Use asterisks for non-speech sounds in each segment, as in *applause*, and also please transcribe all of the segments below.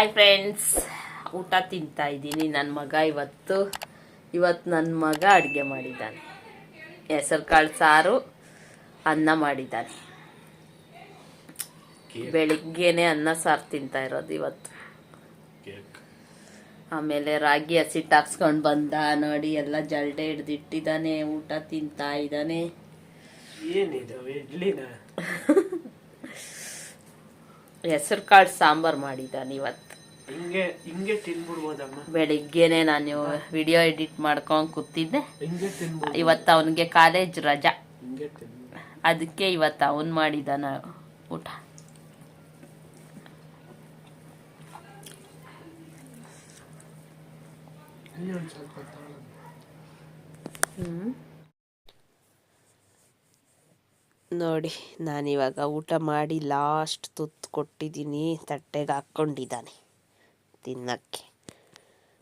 Hi friends ಊಟ ತಿಂತಾ ಇದ್ದೀನಿ. ನನ್ನ ಮಗ ಇವತ್ತು ಇವತ್ತು ನನ್ನ ಮಗ ಅಡುಗೆ ಮಾಡಿದ್ದಾನೆ. ಹೆಸರು ಕಾಳು ಸಾರು ಅನ್ನ ಮಾಡಿದ್ದಾನೆ. ಬೆಳಿಗ್ಗೆನೆ ಅನ್ನ ಸಾರು ತಿಂತಾ ಇರೋದು ಇವತ್ತು. ಆಮೇಲೆ ರಾಗಿ ಹಸಿಟ್ಟು ಹಾಕ್ಸ್ಕೊಂಡು ಬಂದ. ನೋಡಿ ಎಲ್ಲ ಜಲ್ಡೆ ಹಿಡ್ದಿಟ್ಟಿದ್ದಾನೆ. ಊಟ ತಿಂತಾ ಇದ್ದಾನೆ. ಏನಿದು ಇಡ್ಲಿನ? *laughs* ಹೆಸರು ಕಾಳು ಸಾಂಬಾರು ಮಾಡಿದ್ದಾನೆ ಇವತ್ತು ಹಿಂಗೆ ಹಿಂಗೆ ತಿನ್ಬಿಡ್ಬೋದಮ್ಮ. ಬೆಳಿಗ್ಗೆನೆ ನಾನು ವಿಡಿಯೋ ಎಡಿಟ್ ಮಾಡ್ಕೊಂಡು ಕೂತಿದ್ದೆ. ಹಿಂಗೆ ತಿನ್ಬೋದು. ಇವತ್ತು ಅವನಿಗೆ ಕಾಲೇಜ್ ರಜಾ. ಹಿಂಗೆ ತಿನ್ಬೋದು. ಅದಕ್ಕೆ ಇವತ್ತು ಅವನು ಮಾಡಿದಾನ ಊಟ. ಇನ್ನೊಂದು ಸ್ವಲ್ಪ ತಗೊಳ್ಳೋಣ. ನೋಡಿ, ನಾನಿವಾಗ ಊಟ ಮಾಡಿ ಲಾಸ್ಟ್ ತುತ್ತು ಕೊಟ್ಟಿದ್ದೀನಿ, ತಟ್ಟೆಗೆ ಹಾಕ್ಕೊಂಡಿದ್ದಾನೆ ತಿನ್ನಕ್ಕೆ.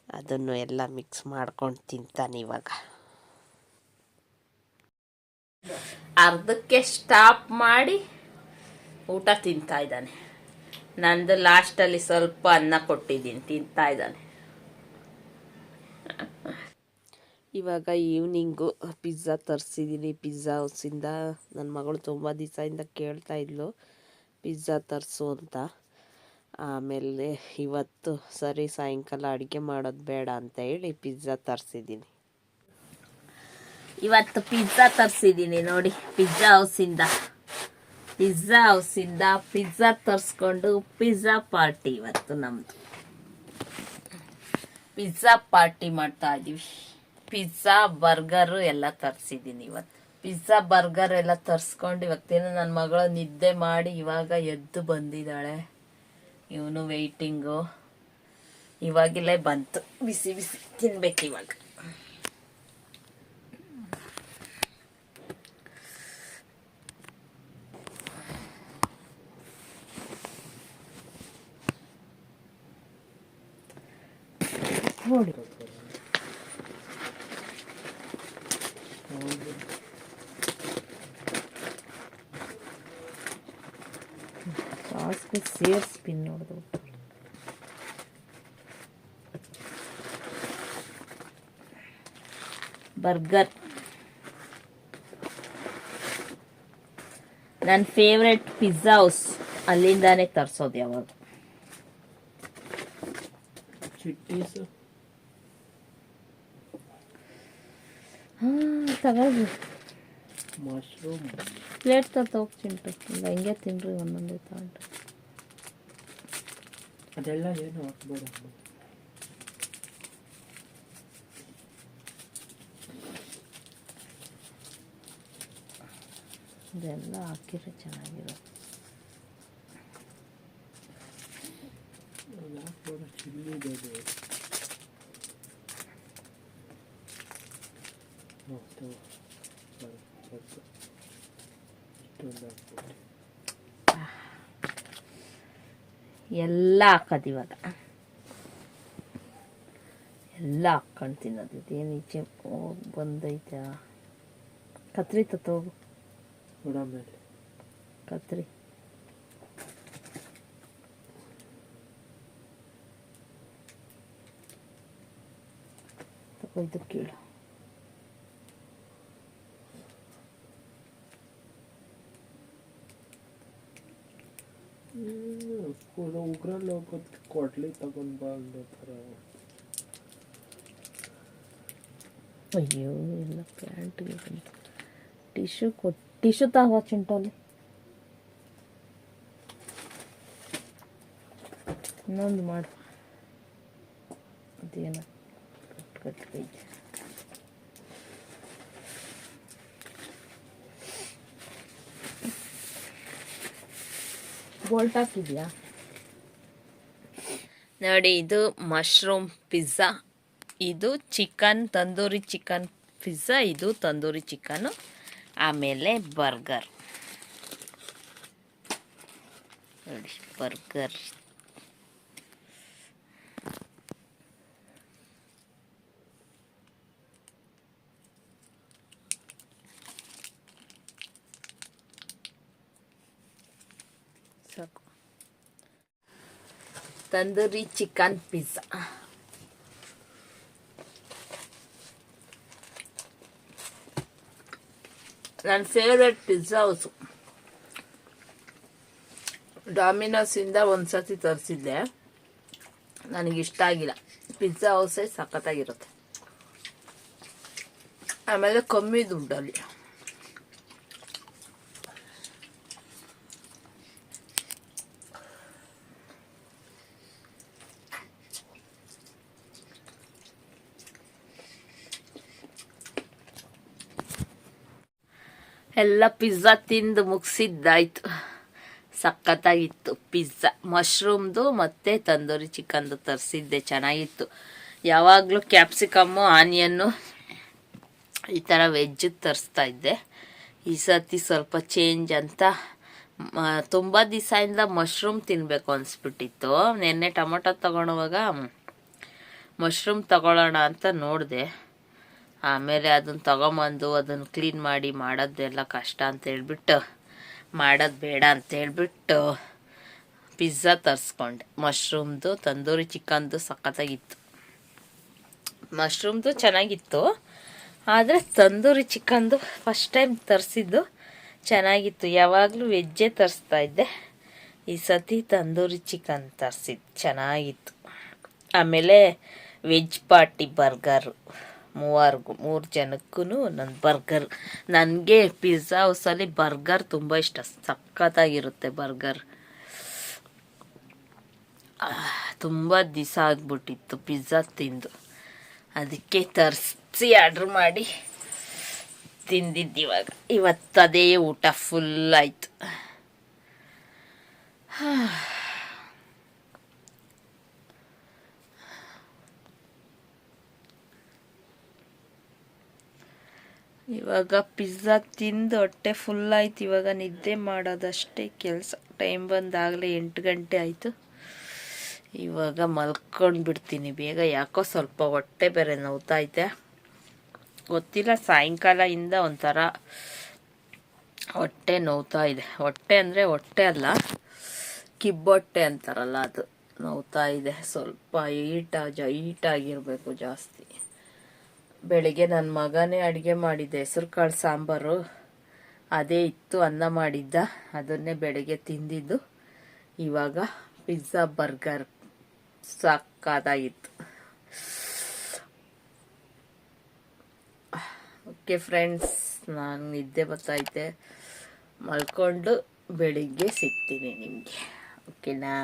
ಅದನ್ನು ಎಲ್ಲ ಮಿಕ್ಸ್ ಮಾಡ್ಕೊಂಡು ತಿಂತಾನೆ ಇವಾಗ. ಅರ್ಧಕ್ಕೆ ಸ್ಟಾಪ್ ಮಾಡಿ ಊಟ ತಿಂತಾ ಇದ್ದಾನೆ. ನಂದು ಲಾಸ್ಟಲ್ಲಿ ಸ್ವಲ್ಪ ಅನ್ನ ಕೊಟ್ಟಿದ್ದೀನಿ, ತಿಂತಾ ಇದ್ದಾನೆ. ಇವಾಗ ಈವ್ನಿಂಗು ಪಿಜ್ಜಾ ತರಿಸಿದ್ದೀನಿ ಪಿಜ್ಜಾ ಹೌಸಿಂದ ನನ್ನ ಮಗಳು ತುಂಬ ದಿವಸದಿಂದ ಕೇಳ್ತಾ ಇದ್ಲು ಪಿಜ್ಜಾ ತರಿಸು ಅಂತ. ಆಮೇಲೆ ಇವತ್ತು ಸರಿ ಸಾಯಂಕಾಲ ಅಡುಗೆ ಮಾಡೋದು ಬೇಡ ಅಂತ ಹೇಳಿ ಪಿಜ್ಜಾ ತರಿಸಿದ್ದೀನಿ ಇವತ್ತು ಪಿಜ್ಜಾ ತರಿಸಿದ್ದೀನಿ ನೋಡಿ ಪಿಜ್ಜಾ ಹೌಸಿಂದ ಪಿಜ್ಜಾ ಹೌಸಿಂದ ಪಿಜ್ಜಾ ತರಿಸ್ಕೊಂಡು ಪಿಜ್ಜಾ ಪಾರ್ಟಿ ಇವತ್ತು ನಮ್ಮದು ಪಿಜ್ಜಾ ಪಾರ್ಟಿ ಮಾಡ್ತಾ ಇದೀವಿ. ಪಿಜ್ಜಾ, ಬರ್ಗರು ಎಲ್ಲ ತರಿಸಿದ್ದೀನಿ ಇವತ್ತು. ಪಿಜ್ಜಾ, ಬರ್ಗರ್ ಎಲ್ಲ ತರಿಸ್ಕೊಂಡು ಇವತ್ತೇನು ನನ್ನ ಮಗಳು ನಿದ್ದೆ ಮಾಡಿ ಇವಾಗ ಎದ್ದು ಬಂದಿದ್ದಾಳೆ. ಇವನು ವೆಯ್ಟಿಂಗು ಇವಾಗಿಲ್ಲೇ ಬಂತು. ಬಿಸಿ ಬಿಸಿ. ತಿನ್ಬೇಕು ಇವಾಗ. ನೋಡಿ ಸಾಸ್ಗೆ ಸೇರ್ಸಿ ಪಿನ್ ನೋಡ್ದು. ಬರ್ಗರ್. ನನ್ನ ಫೇವ್ರೆಟ್ ಪಿಜ್ಜಾ ಹೌಸ್ ಅಲ್ಲಿಂದಾನೇ ತರಿಸೋದು ಯಾವಾಗ ತಗೊಳ್ರಿ. ಮಶ್ರೂಮ್ ಪ್ಲೇಟ್ ತರ್ತ ಹೋಗ್ತಿಂಟು ಇಲ್ಲ ಹಿಂಗೆ ತಿನ್ರಿ ಒಂದೊಂದೇ ತಗೊಂಡು ಅದೆಲ್ಲ ಏನು ಹಾಕ್ಬೇಡ ಇದೆಲ್ಲ ಹಾಕಿದ್ರೆ ಚೆನ್ನಾಗಿರುತ್ತೆ ಅದು ಹಾಕ್ಬೇಡ ಚಿಲ್ಲಿ ಇದೆ ಮತ್ತು ಇಷ್ಟೊಂದು ಹಾಕ್ಬಿಟ್ಟು ಎಲ್ಲ ಹಾಕೋದು ಇವಾಗ. ಎಲ್ಲ ಹಾಕ್ಕೊಂಡು ತಿನ್ನೋದು. ಇದೇನು ಈಚೆ ಹೋಗಿ ಬಂದೈತೆ? ಕತ್ರಿ ತತ್ತೋಗು ಕತ್ರಿ. ತಗೋ ಇದು ಕೀಳು. ಸ್ಕೂಲ್ ಉಗ್ರಲ್ಲಿ ಹೋಗೋದಕ್ಕೆ ಕೊಡ್ಲಿ ತಗೊಂಡ್ ಬಾ ಅನ್ನೋ ಥರ ಅಯ್ಯೋ ಎಲ್ಲ ಪ್ಯಾಂಟ್ಗೆ ಬಂತು ಟಿಶ್ಯೂ ಕೊಟ್ಟು ಟಿಶ್ಯೂ ತಗೋ ಚಿಂಟಲ್ಲಿ ಇನ್ನೊಂದು ಮಾಡು ಅದೇನ ಕಟ್ ಕಟ್ ಬೋಲ್ಟ್ ಹಾಕಿದ್ಯಾ ನೋಡಿ, ಇದು ಮಶ್ರೂಮ್ ಪಿಜ್ಜಾ ಇದು ಚಿಕನ್ ತಂದೂರಿ ಚಿಕನ್ ಪಿಜ್ಜಾ ಇದು ತಂದೂರಿ ಚಿಕನು ಆಮೇಲೆ ಬರ್ಗರ್ ನೋಡಿ ಬರ್ಗರ್ ತಂದೂರಿ ಚಿಕನ್ ಪಿಜ್ಜಾ ನನ್ನ ಫೇವ್ರೆಟ್ ಪಿಜ್ಜಾ ಹೌಸು ಡಾಮಿನೋಸಿಂದ ಒಂದು ಸರ್ತಿ ತರಿಸಿದ್ದೆ. ನನಗಿಷ್ಟ ಆಗಿಲ್ಲ. ಪಿಜ್ಜಾ ಹೌಸೇ ಸಖತ್ತಾಗಿರುತ್ತೆ. ಆಮೇಲೆ ಕಮ್ಮಿ ದುಡ್ಡಲ್ಲಿ. ಎಲ್ಲ ಪಿಜ್ಜಾ ತಿಂದು ಮುಗಿಸಿದ್ದಾಯ್ತು. ಸಖತ್ತಾಗಿತ್ತು. ಪಿಜ್ಜಾ ಮಶ್ರೂಮ್ದು ಮತ್ತು ತಂದೂರಿ ಚಿಕನ್ದು ತರಿಸಿದ್ದೆ, ಚೆನ್ನಾಗಿತ್ತು. ಯಾವಾಗಲೂ ಕ್ಯಾಪ್ಸಿಕಮ್ಮು ಆನಿಯನ್ನು ಈ ಥರ ವೆಜ್ ತರಿಸ್ತಾ ಇದ್ದೆ. ಈ ಸರ್ತಿ ಸ್ವಲ್ಪ ಚೇಂಜ್ ಅಂತ ತುಂಬ ದಿವಸದಿಂದ ಮಶ್ರೂಮ್ ತಿನ್ನಬೇಕು ಅನಿಸ್ಬಿಟ್ಟಿತ್ತು. ನಿನ್ನೆ ಟೊಮೊಟೊ ತಗೊಳುವಾಗ ಮಶ್ರೂಮ್ ತಗೊಳ್ಳೋಣ ಅಂತ ನೋಡಿದೆ. ಆಮೇಲೆ ಅದನ್ನು ತಗೊಂಬಂದು ಅದನ್ನು ಕ್ಲೀನ್ ಮಾಡಿ ಮಾಡೋದೆಲ್ಲ ಕಷ್ಟ ಅಂತ ಹೇಳ್ಬಿಟ್ಟು, ಮಾಡೋದು ಬೇಡ ಅಂತ ಹೇಳ್ಬಿಟ್ಟು ಪಿಜ್ಜಾ ತರಿಸ್ಕೊಂಡೆ. ಮಶ್ರೂಮ್ದು ತಂದೂರಿ ಚಿಕನ್ದು ಸಖತ್ತಾಗಿತ್ತು. ಮಶ್ರೂಮ್ದು ಚೆನ್ನಾಗಿತ್ತು, ಆದರೆ ತಂದೂರಿ ಚಿಕನ್ದು ಫಸ್ಟ್ ಟೈಮ್ ತರಿಸಿದ್ದು ಚೆನ್ನಾಗಿತ್ತು. ಯಾವಾಗಲೂ ವೆಜ್ಜೇ ತರಿಸ್ತಾ ಇದ್ದೆ. ಈ ಸತಿ ತಂದೂರಿ ಚಿಕನ್ ತರಿಸಿದ್ದು ಚೆನ್ನಾಗಿತ್ತು. ಆಮೇಲೆ ವೆಜ್ ಪಾರ್ಟಿ ಬರ್ಗರು ಮೂವರ್ಗು ಮೂರು ಜನಕ್ಕೂ ನನ್ನ ಬರ್ಗರ್. ನನಗೆ ಪಿಜ್ಜಾ ಹೌಸಲ್ಲಿ ಬರ್ಗರ್ ತುಂಬ ಇಷ್ಟ. ಸಖತ್ತಾಗಿರುತ್ತೆ ಬರ್ಗರ್. ತುಂಬ ದಿವಸ ಆಗ್ಬಿಟ್ಟಿತ್ತು ಪಿಜ್ಜಾ ತಿಂದು. ಅದಕ್ಕೆ ತರಿಸಿ ಆರ್ಡ್ರ್ ಮಾಡಿ ತಿಂದಿದ್ದು ಇವಾಗ ಇವತ್ತು ಅದೇ ಊಟ ಫುಲ್ ಆಯಿತು. ಇವಾಗ ಪಿಜ್ಜಾ ತಿಂದು ಹೊಟ್ಟೆ ಫುಲ್ ಆಯ್ತು. ಇವಾಗ ನಿದ್ದೆ ಮಾಡೋದಷ್ಟೇ ಕೆಲಸ. ಟೈಮ್ ಬಂದಾಗಲೇ ಎಂಟು ಗಂಟೆ ಆಯಿತು. ಇವಾಗ ಮಲ್ಕೊಂಡು ಬಿಡ್ತೀನಿ ಬೇಗ ಯಾಕೋ ಸ್ವಲ್ಪ ಹೊಟ್ಟೆ ಬೇರೆ ನೋವ್ತೈತೆ ಗೊತ್ತಿಲ್ಲ ಸಾಯಂಕಾಲದಿಂದ ಒಂಥರ ಹೊಟ್ಟೆ ನೋವ್ತಾ ಇದೆ. ಹೊಟ್ಟೆ ಅಂದರೆ ಹೊಟ್ಟೆ ಅಲ್ಲ, ಕಿಬ್ಬೊಟ್ಟೆ ಅಂತಾರಲ್ಲ ಅದು ನೋವ್ತಾ ಇದೆ. ಸ್ವಲ್ಪ ಈಟ ಜೈಟಾಗಿರಬೇಕು ಜಾಸ್ತಿ. ಬೆಳಿಗ್ಗೆ ನನ್ನ ಮಗನೇ ಅಡುಗೆ ಮಾಡಿದ್ದ. ಹೆಸರು ಕಾಳು ಸಾಂಬಾರು. ಅದೇ ಇತ್ತು, ಅನ್ನ ಮಾಡಿದ್ದ. ಅದನ್ನೇ ಬೆಳಿಗ್ಗೆ ತಿಂದಿದ್ದು. ಇವಾಗ ಪಿಜ್ಜಾ, ಬರ್ಗರ್ ಸಾಕಾದಾಗಿತ್ತು. ಓಕೆ ಫ್ರೆಂಡ್ಸ್, ನಾನು ನಿದ್ದೆ ಬರ್ತಾಯಿದ್ದೆ ಮಲ್ಕೊಂಡು ಬೆಳಿಗ್ಗೆ ಸಿಗ್ತೀನಿ ನಿಮಗೆ. ಓಕೆನಾ?